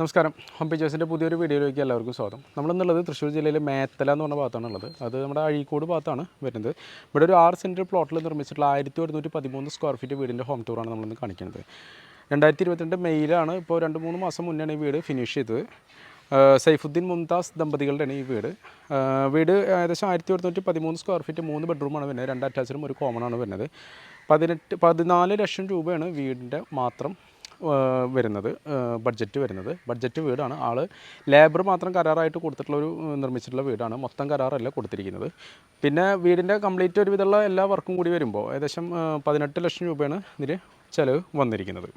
നമസ്കാരം. ഹോം പേജേഴ്സിന്റെ പുതിയൊരു വീഡിയോയിലേക്ക് എല്ലാവർക്കും സ്വാഗതം. നമ്മളെന്നുള്ളത് തൃശ്ശൂർ ജില്ലയിലെ മേത്തല എന്ന് പറഞ്ഞ ഭാഗത്താണ് ഉള്ളത് അത് നമ്മുടെ അഴീക്കോട് ഭാഗത്താണ് വരുന്നത്. ഇവിടെ ഒരു ആറ് സെന്റ് പ്ലോട്ടിൽ നിർമ്മിച്ചിട്ടുള്ള ആയിരത്തി ഒരുന്നൂറ്റി പതിമൂന്ന് സ്ക്വയർ ഫീറ്റ് വീടിന്റെ ഹോം ടൂറാണ് നമ്മളിന്ന് കാണിക്കുന്നത്. രണ്ടായിരത്തി ഇരുപത്തിരണ്ട് മെയ്യിലാണ് ഇപ്പോൾ രണ്ട് മൂന്ന് മാസം മുന്നെയാണ് ഈ വീട് ഫിനിഷ് ചെയ്തത്. സൈഫുദ്ദീൻ മുംതാസ് ദമ്പതികളുടെയാണ് ഈ വീട്. വീട് ഏകദേശം ആയിരത്തി ഒരുന്നൂറ്റി പതിമൂന്ന് സ്ക്വയർ ഫീറ്റ് മൂന്ന് ബെഡ്റൂമാണ് വരുന്നത്. രണ്ട് അറ്റാച്ചറും ഒരു കോമൺ ആണ് വരുന്നത്. പതിനെട്ട് പതിനാല് ലക്ഷം രൂപയാണ് വീടിന്റെ മാത്രം വരുന്നത് ബഡ്ജറ്റ് വരുന്നത്. ബഡ്ജറ്റ് വീടാണ്. ആൾ ലേബർ മാത്രം കരാറായിട്ട് കൊടുത്തിട്ടുള്ള ഒരു നിർമ്മിച്ചിട്ടുള്ള വീടാണ്. മൊത്തം കരാറല്ല കൊടുത്തിരിക്കുന്നത്. പിന്നെ വീടിന്റെ കംപ്ലീറ്റ് ഒരുവിധമുള്ള എല്ലാ വർക്കും കൂടി വരുമ്പോൾ ഏകദേശം പതിനെട്ട് ലക്ഷം രൂപയാണ് ഇതിൽ ചിലവ് വന്നിരിക്കുന്നത്.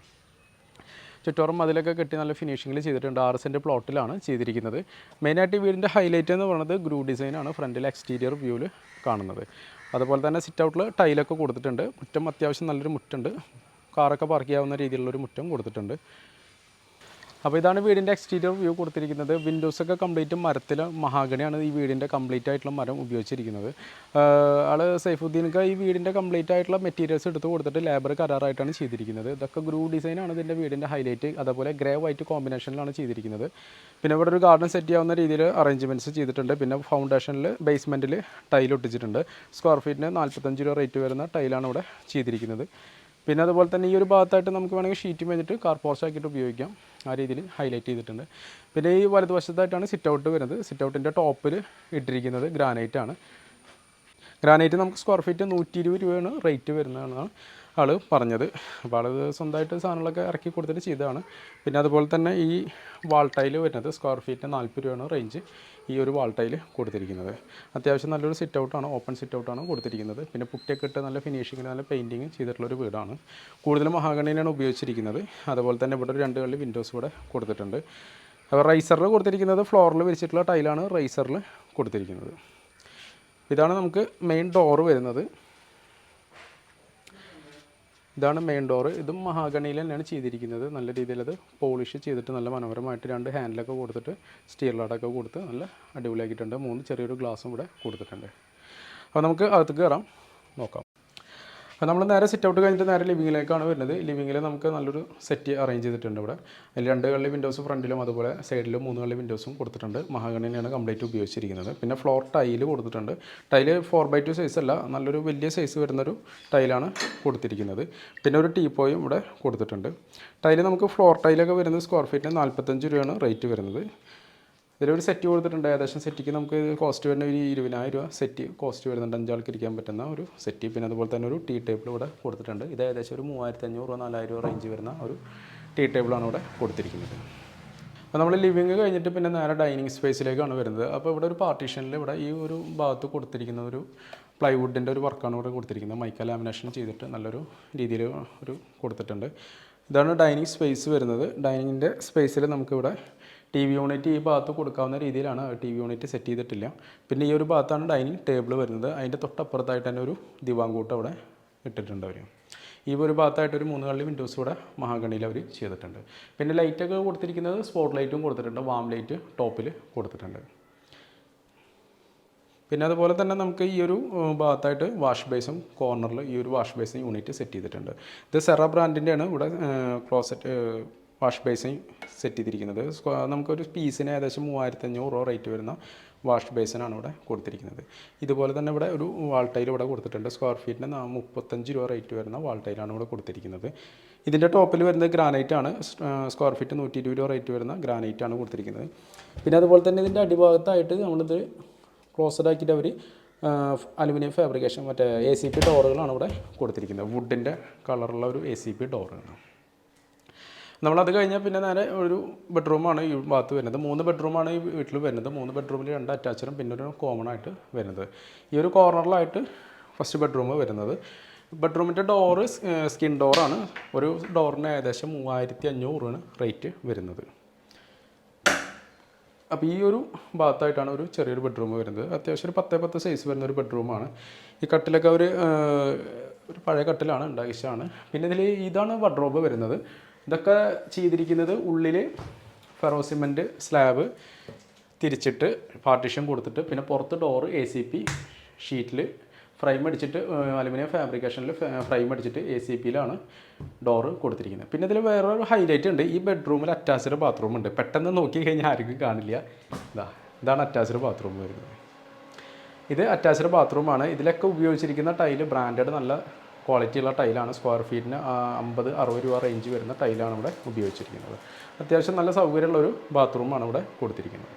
ചുറ്റോറും അതിലൊക്കെ കെട്ടി നല്ല ഫിനിഷിങ്ങിൽ ചെയ്തിട്ടുണ്ട്. ആറ് സെന്റ് പ്ലോട്ടിലാണ് ചെയ്തിരിക്കുന്നത്. മെയിനായിട്ട് ഈ വീടിന്റെ ഹൈലൈറ്റ് എന്ന് പറയുന്നത് ഗ്രൂ ഡിസൈനാണ് ഫ്രണ്ടിൽ എക്സ്റ്റീരിയർ വ്യൂവിൽ കാണുന്നത്. അതുപോലെ തന്നെ സിറ്റ് ഔട്ടിൽ ടൈലൊക്കെ കൊടുത്തിട്ടുണ്ട്. മുറ്റം അത്യാവശ്യം നല്ലൊരു മുറ്റുണ്ട്. കാറൊക്കെ പാർക്ക് ചെയ്യാവുന്ന രീതിയിലുള്ളൊരു മുറ്റം കൊടുത്തിട്ടുണ്ട്. അപ്പോൾ ഇതാണ് വീടിന്റെ എക്സ്റ്റീരിയർ വ്യൂ കൊടുത്തിരിക്കുന്നത്. വിൻഡോസൊക്കെ കംപ്ലീറ്റ് മരത്തിൽ മഹാഗണിയാണ് ഈ വീടിന്റെ കംപ്ലീറ്റ് ആയിട്ടുള്ള മരം ഉപയോഗിച്ചിരിക്കുന്നത്. ആൾ ആൾ സൈഫുദ്ദീനൊക്കെ ഈ വീടിന്റെ കംപ്ലീറ്റ് ആയിട്ടുള്ള മെറ്റീരിയൽസ് എടുത്ത് കൊടുത്തിട്ട് ലേബർ കരാറായിട്ടാണ് ചെയ്തിരിക്കുന്നത്. ഇതൊക്കെ ഗ്രൂ ഡിസൈനാണ് ഇതിന്റെ വീടിന്റെ ഹൈലൈറ്റ് അതേപോലെ ഗ്രേ വൈറ്റ് കോമ്പിനേഷനിലാണ് ചെയ്തിരിക്കുന്നത്. പിന്നെ ഇവിടെ ഒരു ഗാർഡൻ സെറ്റ് ചെയ്യാവുന്ന രീതിയിൽ അറേഞ്ച്മെന്റ്സ് ചെയ്തിട്ടുണ്ട്. പിന്നെ ഫൗണ്ടേഷനിൽ ബേസ്മെന്റിൽ ടൈൽ ഒട്ടിച്ചിട്ടുണ്ട്. സ്ക്വയർ ഫീറ്റിന് നാൽപ്പത്തഞ്ച് രൂപ റേറ്റ് വരുന്ന ടൈലാണ് ഇവിടെ ചെയ്തിരിക്കുന്നത്. പിന്നെ അതുപോലെ തന്നെ ഈ ഒരു ഭാഗത്തായിട്ട് നമുക്ക് വേണമെങ്കിൽ ഷീറ്റ് മേഞ്ഞിട്ട് കാർ പോർച്ച് ആക്കിയിട്ട് ഉപയോഗിക്കാം. ആ രീതിയിൽ ഹൈലൈറ്റ് ചെയ്തിട്ടുണ്ട്. പിന്നെ ഈ വലതുവശത്തായിട്ടാണ് സിറ്റ് ഔട്ട് വരുന്നത്. സിറ്റ് ഔട്ടിന്റെ ടോപ്പിൽ ഇട്ടിരിക്കുന്നത് ഗ്രാനൈറ്റ് ആണ്. ഗ്രാനൈറ്റ് നമുക്ക് സ്ക്വയർ ഫീറ്റ് നൂറ്റി ഇരുപത് രൂപയാണ് റേറ്റ് വരുന്നതെന്നാണ് ആൾ പറഞ്ഞത്. അപ്പോൾ ആൾ സ്വന്തമായിട്ട് സാധനങ്ങളൊക്കെ ഇറക്കി കൊടുത്തിട്ട് ചെയ്തതാണ്. പിന്നെ അതുപോലെ തന്നെ ഈ വാൾ ടൈൽ വരുന്നത് സ്ക്വയർ ഫീറ്റ് നാൽപ്പത് രൂപയാണ് റേഞ്ച് ഈ ഒരു വാൾ ടൈൽ കൊടുത്തിരിക്കുന്നത്. അത്യാവശ്യം നല്ലൊരു സിറ്റ് ഔട്ടാണ് ഓപ്പൺ സിറ്റ് ഔട്ടാണ് കൊടുത്തിരിക്കുന്നത്. പിന്നെ പുട്ടിയൊക്കെ ഇട്ട് നല്ല ഫിനിഷിങ്ങിൽ നല്ല പെയിന്റിങ് ചെയ്തിട്ടുള്ളൊരു വീടാണ്. കൂടുതലും മഹാഗണിയിലാണ് ഉപയോഗിച്ചിരിക്കുന്നത്. അതുപോലെ തന്നെ ഇവിടെ ഒരു രണ്ട് കളി വിൻഡോസ് ഇവിടെ കൊടുത്തിട്ടുണ്ട്. അപ്പോൾ റൈസറിൽ കൊടുത്തിരിക്കുന്നത് ഫ്ലോറിൽ വിരിച്ചിട്ടുള്ള ടൈലാണ് റൈസറിൽ കൊടുത്തിരിക്കുന്നത്. ഇതാണ് നമുക്ക് മെയിൻ ഡോറ് വരുന്നത്. ഇതാണ് മെയിൻ ഡോറ് ഇതും മഹാഗണിയിൽ തന്നെയാണ് ചെയ്തിരിക്കുന്നത്. നല്ല രീതിയിൽ അത് പോളിഷ് ചെയ്തിട്ട് നല്ല മനോഹരമായിട്ട് രണ്ട് ഹാൻഡിലൊക്കെ കൊടുത്തിട്ട് സ്റ്റീൽ ലാഡൊക്കെ കൊടുത്ത് നല്ല അടിപൊളിയാക്കിയിട്ടുണ്ട്. മൂന്ന് ചെറിയൊരു ഗ്ലാസും ഇവിടെ കൊടുത്തിട്ടുണ്ട്. അപ്പോൾ നമുക്ക് അകത്ത് കയറാം നോക്കാം. അപ്പോൾ നമ്മൾ നേരെ സെറ്റ് ഔട്ട് കഴിഞ്ഞിട്ട് നേരെ ലിവിങ്ങിലേക്കാണ് വരുന്നത്. ലിവിങ്ങിൽ നമുക്ക് നല്ലൊരു സെറ്റ് അറേഞ്ച് ചെയ്തിട്ടുണ്ട് ഇവിടെ. അതിൽ രണ്ട് കള്ളി വിൻഡോസ് ഫ്രണ്ടിലും അതുപോലെ സൈഡിലും മൂന്ന് കള്ളി വിൻഡോസും കൊടുത്തിട്ടുണ്ട്. മഹാഗണിനെയാണ് കംപ്ലീറ്റ് ഉപയോഗിച്ചിരിക്കുന്നത്. പിന്നെ ഫ്ലോർ ടൈൽ കൊടുത്തിട്ടുണ്ട്. Tile four by two size അല്ല നല്ലൊരു വലിയ സൈസ് വരുന്നൊരു ടൈലാണ് കൊടുത്തിരിക്കുന്നത്. പിന്നെ ഒരു ടീപ്പോയും ഇവിടെ കൊടുത്തിട്ടുണ്ട്. ടൈൽ നമുക്ക് ഫ്ലോർ ടൈലൊക്കെ വരുന്നത് സ്ക്വയർ ഫീറ്റിന് നാൽപ്പത്തഞ്ച് രൂപയാണ് റേറ്റ് വരുന്നത്. ഇതിലൊരു സെറ്റ് കൊടുത്തിട്ടുണ്ട്. ഏകദേശം സെറ്റിക്ക് നമുക്ക് കോസ്റ്റ് വരുന്ന ഒരു ഇരുപതിനായിരം രൂപ സെറ്റ് കോസ്റ്റ് വരുന്നുണ്ട്. അഞ്ചാൾക്ക് ഇരിക്കാൻ പറ്റുന്ന ഒരു സെറ്റ് പിന്നെ അതുപോലെ തന്നെ ഒരു ടീ ടേബിൾ ഇവിടെ കൊടുത്തിട്ടുണ്ട്. ഇത് ഏകദേശം ഒരു മൂവായിരത്തി അഞ്ഞൂറ് രൂപ നാലായിരം രൂപ റേഞ്ച് വരുന്ന ഒരു ടീ ടേബിളാണ് ഇവിടെ കൊടുത്തിരിക്കുന്നത്. അപ്പോൾ നമ്മൾ ലിവിങ് കഴിഞ്ഞിട്ട് പിന്നെ നേരെ ഡൈനിങ് സ്പേസിലേക്കാണ് വരുന്നത്. അപ്പോൾ ഇവിടെ ഒരു പാർട്ടീഷനിൽ ഇവിടെ ഈ ഒരു ഭാഗത്ത് കൊടുത്തിരിക്കുന്ന ഒരു പ്ലൈവുഡിന്റെ ഒരു വർക്കാണ് ഇവിടെ കൊടുത്തിരിക്കുന്നത്. മൈക്ക ലാമിനേഷൻ ചെയ്തിട്ട് നല്ലൊരു രീതിയിൽ ഒരു കൊടുത്തിട്ടുണ്ട്. ഇതാണ് ഡൈനിങ് സ്പേസ് വരുന്നത്. ഡൈനിങ്ങിന്റെ സ്പേസിൽ നമുക്കിവിടെ ടി വി യൂണിറ്റ് ഈ ഭാഗത്ത് കൊടുക്കാവുന്ന രീതിയിലാണ് ടി വി യൂണിറ്റ് സെറ്റ് ചെയ്തിട്ടില്ല. പിന്നെ ഈ ഒരു ഭാഗത്താണ് ഡൈനിങ് ടേബിൾ വരുന്നത്. അതിന്റെ തൊട്ടപ്പുറത്തായിട്ട് തന്നെ ഒരു ദിവാങ്കൂട്ട് അവിടെ ഇട്ടിട്ടുണ്ട് അവർ ഈ ഒരു ഭാഗത്തായിട്ട് ഒരു മൂന്ന് കള്ളി വിൻഡോസ് കൂടെ മഹാഗണിയിൽ അവർ ചെയ്തിട്ടുണ്ട്. പിന്നെ ലൈറ്റൊക്കെ കൊടുത്തിരിക്കുന്നത് സ്പോട്ട് ലൈറ്റും കൊടുത്തിട്ടുണ്ട്. വാം ലൈറ്റ് ടോപ്പിൽ കൊടുത്തിട്ടുണ്ട്. പിന്നെ അതുപോലെ തന്നെ നമുക്ക് ഈ ഒരു ഭാഗത്തായിട്ട് വാഷ് ബേസും കോർണറിൽ ഈ ഒരു വാഷ് ബേസും യൂണിറ്റ് സെറ്റ് ചെയ്തിട്ടുണ്ട്. ഇത് സെറ ബ്രാൻഡിന്റെയാണ് ഇവിടെ ക്ലോസറ്റ് വാഷ് ബേസിൻ സെറ്റ് ചെയ്തിരിക്കുന്നത്. നമുക്കൊരു പീസിന് ഏകദേശം മൂവായിരത്തി അഞ്ഞൂറ് രൂപ റേറ്റ് വരുന്ന വാഷ് ബേസിനാണ് ഇവിടെ കൊടുത്തിരിക്കുന്നത്. ഇതുപോലെ തന്നെ ഇവിടെ ഒരു വാൾ ടൈൽ ഇവിടെ കൊടുത്തിട്ടുണ്ട്. സ്ക്വയർ ഫീറ്റിന് മുപ്പത്തഞ്ച് രൂപ റേറ്റ് വരുന്ന വാൾ ടൈലാണ് ഇവിടെ കൊടുത്തിരിക്കുന്നത്. ഇതിന്റെ ടോപ്പിൽ വരുന്നത് ഗ്രാനൈറ്റ് ആണ് സ്ക്വയർ ഫീറ്റ് നൂറ്റി ഇരുപത് രൂപ റേറ്റ് വരുന്ന ഗ്രാനൈറ്റ് ആണ് കൊടുത്തിരിക്കുന്നത്. പിന്നെ അതുപോലെ തന്നെ ഇതിന്റെ അടിഭാഗത്തായിട്ട് നമ്മളിത് ക്ലോസ്ഡ് ആക്കിയിട്ട് അവർ അലുമിനിയം ഫാബ്രിക്കേഷൻ മറ്റേ എ സി പി ഡോറുകളാണ് ഇവിടെ കൊടുത്തിരിക്കുന്നത്. വുഡിന്റെ കളറുള്ള ഒരു എ സി പി ഡോറുകളാണ് നമ്മളത് കഴിഞ്ഞാൽ പിന്നെ നേരെ ഒരു ബെഡ്റൂമാണ് ഈ ഭാഗത്ത് വരുന്നത്. മൂന്ന് ബെഡ്റൂമാണ് ഈ വീട്ടിൽ വരുന്നത്. മൂന്ന് ബെഡ്റൂമിൽ രണ്ട് അറ്റാച്ചറും പിന്നെ ഒരു കോമൺ ആയിട്ട് വരുന്നത്. ഈ ഒരു കോർണറിലായിട്ട് ഫസ്റ്റ് ബെഡ്റൂം വരുന്നത്. ബെഡ്റൂമിന്റെ ഡോറ് സ്കിൻ ഡോറാണ്. ഒരു ഡോറിന് ഏകദേശം മൂവായിരത്തി അഞ്ഞൂറാണ് റേറ്റ് വരുന്നത്. അപ്പോൾ ഈ ഒരു ഭാഗത്തായിട്ടാണ് ഒരു ചെറിയൊരു ബെഡ്റൂം വരുന്നത്. അത്യാവശ്യം ഒരു പത്തേ പത്ത് സൈസ് വരുന്ന ഒരു ബെഡ്റൂമാണ്. ഈ കട്ടിലൊക്കെ ഒരു ഒരു പഴയ കട്ടിലാണ് ഉണ്ടാക്കിച്ചാണ് പിന്നെ ഇതിൽ ഇതാണ് വഡ്രോബ് വരുന്നത്. ഇതൊക്കെ ചെയ്തിരിക്കുന്നത് ഉള്ളിൽ ഫെറോ സിമെന്റ് സ്ലാബ് തിരിച്ചിട്ട് പാർട്ടീഷൻ കൊടുത്തിട്ട് പിന്നെ പുറത്ത് ഡോറ് എ സി പി ഷീറ്റിൽ ഫ്രെയിം അടിച്ചിട്ട് അലുമിനിയം ഫാബ്രിക്കേഷനിൽ ഫ്രെയിം അടിച്ചിട്ട് എ സി പിയിലാണ് ഡോറ് കൊടുത്തിരിക്കുന്നത്. പിന്നെ ഇതിൽ വേറൊരു ഹൈലൈറ്റ് ഉണ്ട്. ഈ ബെഡ്റൂമിൽ അറ്റാച്ച്ഡ് ബാത്റൂം ഉണ്ട്. പെട്ടെന്ന് നോക്കി കഴിഞ്ഞാൽ ആർക്കും കാണില്ല. ഇതാ ഇതാണ് അറ്റാച്ച്ഡ് ബാത്റൂം വരുന്നത്. ഇത് അറ്റാച്ച്ഡ് ബാത്റൂമാണ് ഇതിലൊക്കെ ഉപയോഗിച്ചിരിക്കുന്ന ടൈൽ ബ്രാൻഡഡ് നല്ല ക്വാളിറ്റി ഉള്ള ടൈലാണ് സ്ക്വയർ ഫീറ്റിന് അമ്പത് അറുപത് രൂപ റേഞ്ച് വരുന്ന ടൈലാണ് ഇവിടെ ഉപയോഗിച്ചിരിക്കുന്നത്. അത്യാവശ്യം നല്ല സൗകര്യമുള്ള ഒരു ബാത്റൂമാണ് ഇവിടെ കൊടുത്തിരിക്കുന്നത്.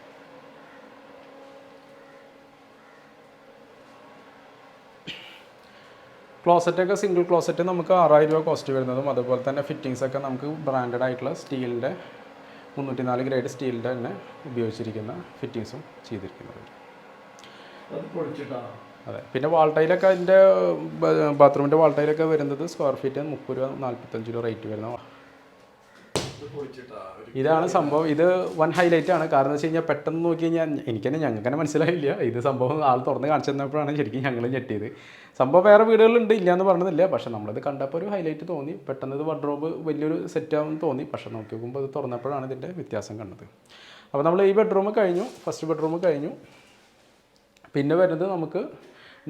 ക്ലോസറ്റൊക്കെ സിംഗിൾ ക്ലോസറ്റ് നമുക്ക് ആറായിരം രൂപ കോസ്റ്റ് വരുന്നതും അതുപോലെ തന്നെ ഫിറ്റിങ്സ് ഒക്കെ നമുക്ക് ബ്രാൻഡഡ് ആയിട്ടുള്ള സ്റ്റീലിന്റെ മുന്നൂറ്റി നാല് ഗ്രേഡ് സ്റ്റീലിന്റെ തന്നെ ഉപയോഗിച്ചിരിക്കുന്ന ഫിറ്റിങ്സും ചെയ്തിരിക്കുന്നത്. അത്. പിന്നെ വാൾട്ടയിലൊക്കെ അതിന്റെ ബാത്റൂമിന്റെ വാൾട്ടയിലൊക്കെ വരുന്നത് സ്ക്വയർ ഫീറ്റ് മുപ്പത് രൂപ നാൽപ്പത്തഞ്ച് രൂപ റേറ്റ് വരുന്ന ഇതാണ് സംഭവം. ഇത് വൺ ഹൈലൈറ്റ് ആണ്. കാരണം എന്ന് വെച്ച് കഴിഞ്ഞാൽ പെട്ടെന്ന് നോക്കി കഴിഞ്ഞാൽ എനിക്ക് തന്നെ ഞങ്ങൾക്ക് തന്നെ മനസ്സിലായില്ല. ഇത് സംഭവം ആൾ തുറന്ന് കാണിച്ചു തന്നപ്പോഴാണ് ശരിക്കും ഞങ്ങൾ ഞെട്ടിയത്. സംഭവം വേറെ വീടുകളുണ്ട് ഇല്ല എന്ന് പറഞ്ഞതില്ല പക്ഷെ നമ്മളിത് കണ്ടപ്പോൾ ഒരു ഹൈലൈറ്റ് തോന്നി. പെട്ടെന്ന് ഇത് വഡ്രോബ് വലിയൊരു സെറ്റ് ആവും തോന്നി. പക്ഷെ നോക്കി നോക്കുമ്പോൾ ഇത് തുറന്നപ്പോഴാണ് ഇതിന്റെ വ്യത്യാസം കണ്ടത്. അപ്പോൾ നമ്മൾ ഈ ബെഡ്റൂം കഴിഞ്ഞു. ഫസ്റ്റ് ബെഡ്റൂം കഴിഞ്ഞു. പിന്നെ വരുന്നത് നമുക്ക്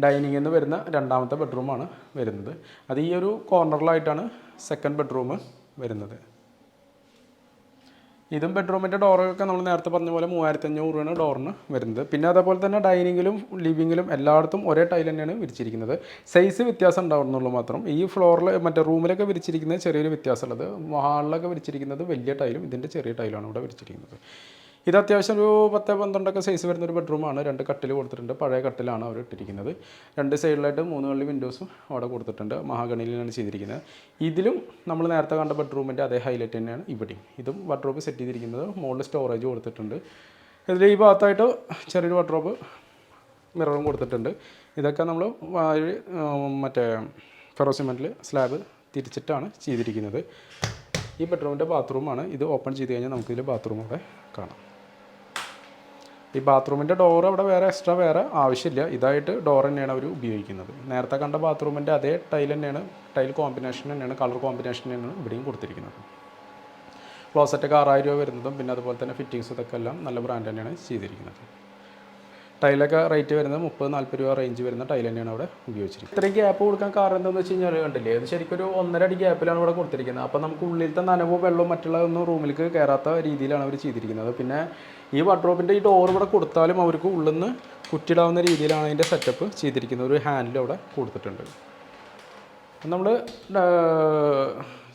ഡൈനിങ്ങിൽ നിന്ന് വരുന്ന രണ്ടാമത്തെ ബെഡ്റൂമാണ് വരുന്നത്. അത് ഈ ഒരു കോർണറിലായിട്ടാണ് സെക്കൻഡ് ബെഡ്റൂം വരുന്നത്. ഇതും ബെഡ്റൂമിന്റെ ഡോറൊക്കെ നമ്മൾ നേരത്തെ പറഞ്ഞ പോലെ മൂവായിരത്തി അഞ്ഞൂറ് രൂപയാണ് ഡോറിന് വരുന്നത്. പിന്നെ അതേപോലെ തന്നെ ഡൈനിങ്ങിലും ലിവിങ്ങിലും എല്ലായിടത്തും ഒരേ ടൈൽ തന്നെയാണ് വിരിച്ചിരിക്കുന്നത്. സൈസ് വ്യത്യാസം ഉണ്ടാവുന്നുള്ളൂ മാത്രം. ഈ ഫ്ലോറിൽ മറ്റേ റൂമിലൊക്കെ വിരിച്ചിരിക്കുന്നത് ചെറിയൊരു വ്യത്യാസമുള്ളത് ഹാളിലൊക്കെ വിരിച്ചിരിക്കുന്നത് വലിയ ടൈലും ഇതിന്റെ ചെറിയ ടൈലാണ് ഇവിടെ വിരിച്ചിരിക്കുന്നത്. ഇത് അത്യാവശ്യം ഒരു പത്ത് പന്ത്രണ്ടൊക്കെ സൈസ് വരുന്ന ഒരു ബെഡ്റൂമാണ് രണ്ട് കട്ടിൽ കൊടുത്തിട്ടുണ്ട്. പഴയ കട്ടിലാണ് അവർ ഇട്ടിരിക്കുന്നത്. രണ്ട് സൈഡിലായിട്ട് മൂന്ന് കള്ളി വിൻഡോസും അവിടെ കൊടുത്തിട്ടുണ്ട്. മഹാഗണിയിലാണ് ചെയ്തിരിക്കുന്നത്. ഇതിലും നമ്മൾ നേരത്തെ കണ്ട ബെഡ്റൂമിന്റെ അതേ ഹൈലൈറ്റ് തന്നെയാണ് ഇവിടെയും. ഇതും വാർഡ്രോബ് സെറ്റ് ചെയ്തിരിക്കുന്നത്. മുകളിൽ സ്റ്റോറേജ് കൊടുത്തിട്ടുണ്ട്. ഇതിൽ ഈ ഭാഗത്തായിട്ട് ചെറിയൊരു വാർഡ്രോബ് മിററും കൊടുത്തിട്ടുണ്ട്. ഇതൊക്കെ നമ്മൾ മറ്റേ ഫെറോസിമെന്റിൽ സ്ലാബ് തിരിച്ചിട്ടാണ് ചെയ്തിരിക്കുന്നത്. ഈ ബെഡ്റൂമിന്റെ ബാത്റൂമാണ് ഇത് ഓപ്പൺ ചെയ്ത് കഴിഞ്ഞാൽ നമുക്കിതിൽ ബാത്റൂം കാണാം. ഈ ബാത്റൂമിന്റെ ഡോർ അവിടെ വേറെ എക്സ്ട്രാ വേറെ ആവശ്യമില്ല. ഇതായിട്ട് ഡോർ തന്നെയാണ് അവർ ഉപയോഗിക്കുന്നത്. നേരത്തെ കണ്ട ബാത്റൂമിന്റെ അതേ ടൈൽ തന്നെയാണ് ടൈൽ കോമ്പിനേഷൻ തന്നെയാണ് കളർ കോമ്പിനേഷൻ തന്നെയാണ് ഇവിടെയും കൊടുത്തിരിക്കുന്നത്. ക്ലോസറ്റൊക്കെ ആറായിരം രൂപ വരുന്നതും പിന്നെ അതുപോലെ തന്നെ ഫിറ്റിങ്സ് ഇതൊക്കെ എല്ലാം നല്ല ബ്രാൻഡ് തന്നെയാണ് ചെയ്തിരിക്കുന്നത്. ടൈലൊക്കെ റേറ്റ് വരുന്നത് മുപ്പത് നാൽപ്പത് രൂപ റേഞ്ച് വരുന്ന ടൈൽ തന്നെയാണ് അവിടെ ഉപയോഗിച്ചിരിക്കുന്നത്. ഇത്രയും ഗ്യാപ്പ് കൊടുക്കാൻ കാരണം എന്താണെന്ന് വെച്ച് കഴിഞ്ഞാൽ കണ്ടില്ലേ ഇത് ശരിക്കും ഒരു ഒന്നര അടി ഗ്യാപ്പിലാണ് ഇവിടെ കൊടുത്തിരിക്കുന്നത്. അപ്പോൾ നമുക്ക് ഉള്ളിലത്തെ നനവോ വെള്ളമോ മറ്റുള്ളതൊന്നും റൂമിലേക്ക് കയറാത്ത രീതിയിലാണ് അവർ ചെയ്തിരിക്കുന്നത്. പിന്നെ ഈ വാർഡ്രോബിന്റെ ഈ ഡോർ ഇവിടെ കൊടുത്താലും അവർക്ക് ഉള്ളിൽ നിന്ന് കുറ്റിടാവുന്ന രീതിയിലാണ് അതിന്റെ സെറ്റപ്പ് ചെയ്തിരിക്കുന്നത്. ഒരു ഹാൻഡിൽ അവിടെ കൊടുത്തിട്ടുണ്ട്. നമ്മൾ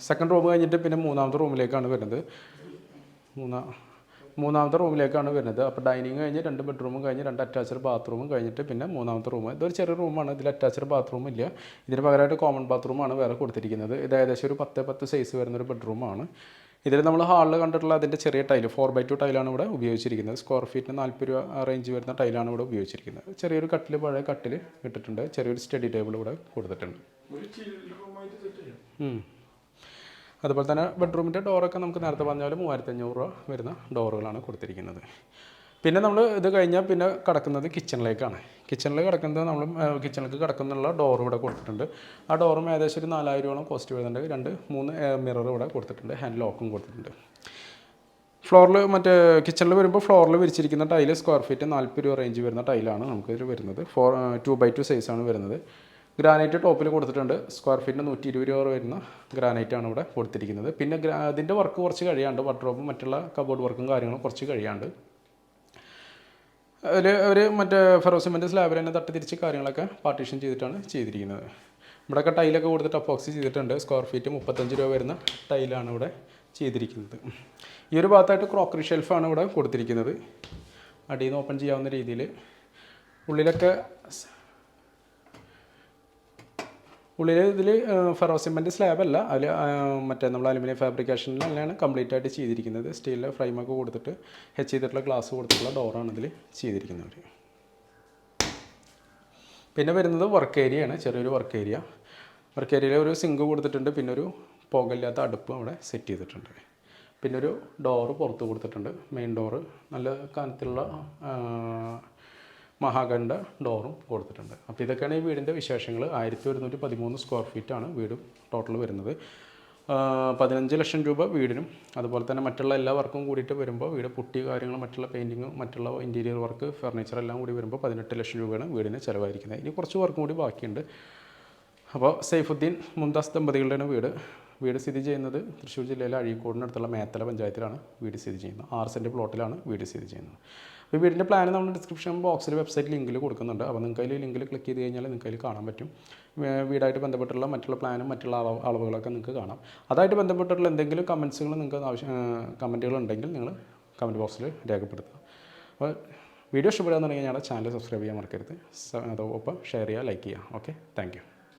സെക്കൻഡ് റൂം കഴിഞ്ഞിട്ട് പിന്നെ മൂന്നാമത്തെ റൂമിലേക്കാണ് വരുന്നത്. മൂന്നാ മൂന്നാമത്തെ റൂമിലേക്കാണ് വരുന്നത്. അപ്പോൾ ഡൈനിങ് കഴിഞ്ഞ് രണ്ട് ബെഡ്റൂമും കഴിഞ്ഞ് രണ്ട് അറ്റാച്ച്ഡ് ബാത്റൂമും കഴിഞ്ഞിട്ട് പിന്നെ മൂന്നാമത്തെ റൂം. ഇതൊരു ചെറിയ റൂമാണ് ഇതിൽ അറ്റാച്ച്ഡ് ബാത്റൂം ഇല്ല. ഇതിന് പകരമായിട്ട് കോമൺ ബാത്റൂമാണ് വേറെ കൊടുത്തിരിക്കുന്നത്. ഇത് ഏകദേശം ഒരു പത്ത് പത്ത് സൈസ് വരുന്ന ഒരു ബെഡ്റൂമാണ്. ഇതിൽ നമ്മൾ ഹാളിൽ കണ്ടിട്ടുള്ള അതിന്റെ ചെറിയ ടൈൽ ഫോർ ബൈ ടു ടൈലാണ് ഇവിടെ ഉപയോഗിച്ചിരിക്കുന്നത്. സ്ക്വയർ ഫീറ്റിന് നാൽപ്പത് രൂപ റേഞ്ച് വരുന്ന ടൈലാണ് ഇവിടെ ഉപയോഗിച്ചിരിക്കുന്നത്. ചെറിയൊരു കട്ടിൽ പഴയ കട്ടിൽ ഇട്ടിട്ടുണ്ട്. ചെറിയൊരു സ്റ്റഡി ടേബിൾ ഇവിടെ കൊടുത്തിട്ടുണ്ട്. അതുപോലെ തന്നെ ബെഡ്റൂമിന്റെ ഡോറൊക്കെ നമുക്ക് നേരത്തെ പറഞ്ഞ പോലെ മൂവായിരത്തി അഞ്ഞൂറ് രൂപ വരുന്ന ഡോറുകളാണ് കൊടുത്തിരിക്കുന്നത്. പിന്നെ നമ്മൾ ഇത് കഴിഞ്ഞാൽ പിന്നെ കിടക്കുന്നത് കിച്ചണിലേക്കാണ് കിച്ചണിൽ കിടക്കുന്നത് നമ്മൾ കിച്ചണിലേക്ക് കിടക്കുന്നുള്ള ഡോർ ഇവിടെ കൊടുത്തിട്ടുണ്ട്. ആ ഡോറും ഏകദേശം ഒരു നാലായിരം രൂപയോളം കോസ്റ്റ് വരുന്നുണ്ട്. രണ്ട് മൂന്ന് മിറർ ഇവിടെ കൊടുത്തിട്ടുണ്ട്. ഹാൻഡ് ലോക്കും കൊടുത്തിട്ടുണ്ട്. ഫ്ലോറിൽ മറ്റേ കിച്ചണിൽ വരുമ്പോൾ ഫ്ലോറിൽ വിരിച്ചിരിക്കുന്ന ടൈൽ സ്ക്വയർ ഫീറ്റ് നാൽപ്പത് രൂപ റേഞ്ച് വരുന്ന ടൈലാണ് നമുക്ക് വരുന്നത്. ഫോർ ടു ബൈ ടു സൈസാണ് വരുന്നത്. ഗ്രാനൈറ്റ് ടോപ്പിൽ കൊടുത്തിട്ടുണ്ട്. സ്ക്വയർ ഫീറ്റിന് നൂറ്റി ഇരുപത് രൂപ വരുന്ന ഗ്രാനൈറ്റ് ആണ് ഇവിടെ കൊടുത്തിരിക്കുന്നത്. പിന്നെ അതിന്റെ വർക്ക് കുറച്ച് കഴിയാണ്ട് വഡ്രോബും മറ്റുള്ള കബോർഡ് വർക്കും കാര്യങ്ങളും കുറച്ച് കഴിയാണ്ട്. അതിൽ ഒരു മറ്റേ ഫെറോസിമെന്റ് സ്ലാബിൽ തന്നെ തട്ടി തിരിച്ച് കാര്യങ്ങളൊക്കെ പാർട്ടീഷൻ ചെയ്തിട്ടാണ് ചെയ്തിരിക്കുന്നത്. ഇവിടെയൊക്കെ ടൈലൊക്കെ കൊടുത്തിട്ട് അപ്പോക്സി ചെയ്തിട്ടുണ്ട്. സ്ക്വയർ ഫീറ്റ് മുപ്പത്തഞ്ച് രൂപ വരുന്ന ടൈലാണ് ഇവിടെ ചെയ്തിരിക്കുന്നത്. ഈ ഒരു ഭാഗത്തായിട്ട് ക്രോക്കറി ഷെൽഫാണ് ഇവിടെ കൊടുത്തിരിക്കുന്നത്. അടിയിൽ നിന്ന് ഓപ്പൺ ചെയ്യാവുന്ന രീതിയിൽ ഉള്ളിലൊക്കെ ഉള്ളിൽ ഇതിൽ ഫെറോസിമെന്റ് സ്ലാബ് അല്ല. അതിൽ മറ്റേ നമ്മൾ അലുമിനിയം ഫാബ്രിക്കേഷനിൽ തന്നെയാണ് കംപ്ലീറ്റ് ആയിട്ട് ചെയ്തിരിക്കുന്നത്. സ്റ്റീലിലെ ഫ്രെയിമൊക്കെ കൊടുത്തിട്ട് ഹെച്ച് ചെയ്തിട്ടുള്ള ഗ്ലാസ് കൊടുത്തിട്ടുള്ള ഡോറാണ് ഇതിൽ ചെയ്തിരിക്കുന്നത് പിന്നെ വരുന്നത് വർക്ക് ഏരിയയാണ് ചെറിയൊരു വർക്ക് ഏരിയ വർക്ക് ഏരിയയിൽ ഒരു സിങ്ക് കൊടുത്തിട്ടുണ്ട്. പിന്നെ ഒരു പുകയില്ലാത്ത അടുപ്പ് അവിടെ സെറ്റ് ചെയ്തിട്ടുണ്ട്. പിന്നെ ഒരു ഡോറ് പുറത്ത് കൊടുത്തിട്ടുണ്ട്. മെയിൻ ഡോറ് നല്ല കനത്തിലുള്ള മഹാഗണ്ട ഡോറും കൊടുത്തിട്ടുണ്ട്. അപ്പോൾ ഇതൊക്കെയാണ് ഈ വീടിന്റെ വിശേഷങ്ങൾ. ആയിരത്തി ഒരുന്നൂറ്റി പതിമൂന്ന് സ്ക്വയർ ഫീറ്റാണ് വീട് ടോട്ടൽ വരുന്നത്. പതിനഞ്ച് ലക്ഷം രൂപ വീടിനും അതുപോലെ തന്നെ മറ്റുള്ള എല്ലാ വർക്കും കൂടിയിട്ട് വരുമ്പോൾ വീട് പുട്ടി കാര്യങ്ങൾ മറ്റുള്ള പെയിന്റിങ്ങും മറ്റുള്ള ഇന്റീരിയർ വർക്ക് ഫർണിച്ചർ എല്ലാം കൂടി വരുമ്പോൾ പതിനെട്ട് ലക്ഷം രൂപയാണ് വീടിന് ചിലവായിരിക്കുന്നത്. ഇനി കുറച്ച് വർക്കും കൂടി ബാക്കിയുണ്ട്. അപ്പോൾ സൈഫുദ്ദീൻ മുംതാസ് ദമ്പതികളുടെയാണ് വീട്. വീട് സ്ഥിതി ചെയ്യുന്നത് തൃശ്ശൂർ ജില്ലയിലെ അഴീക്കോടിനടുത്തുള്ള മേത്തല പഞ്ചായത്തിലാണ് വീട് സ്ഥിതി ചെയ്യുന്നത്. ആറ് സെന്റ് പ്ലോട്ടിലാണ് വീട് സ്ഥിതി ചെയ്യുന്നത്. അപ്പോൾ വീടിന്റെ പ്ലാൻ നമ്മൾ ഡിസ്ക്രിപ്ഷൻ ബോക്സിൽ വെബ്സൈറ്റ് ലിങ്കിൽ കൊടുക്കുന്നുണ്ട്. അപ്പോൾ നിങ്ങൾക്ക് അതിൽ ലിങ്കിൽ ക്ലിക്ക് ചെയ്ത് കഴിഞ്ഞാൽ നിങ്ങൾക്ക് അതിൽ കാണാൻ പറ്റും. വീടായിട്ട് ബന്ധപ്പെട്ടുള്ള മറ്റുള്ള പ്ലാനും മറ്റുള്ള അളവ് അളവുകളൊക്കെ നിങ്ങൾക്ക് കാണാം. അതായിട്ട് ബന്ധപ്പെട്ടുള്ള എന്തെങ്കിലും കമൻസുകൾ നിങ്ങൾക്ക് ആവശ്യം കമന്റുകൾ ഉണ്ടെങ്കിൽ നിങ്ങൾ കമന്റ് ബോക്സിൽ രേഖപ്പെടുത്തുക. അപ്പോൾ വീഡിയോ ഇഷ്ടപ്പെടുകയെന്നുണ്ടെങ്കിൽ ഞങ്ങളുടെ ചാനൽ സബ്സ്ക്രൈബ് ചെയ്യാൻ മറക്കരുത്. അതോടൊപ്പം ഷെയർ ചെയ്യുക ലൈക്ക് ചെയ്യുക. Okay thank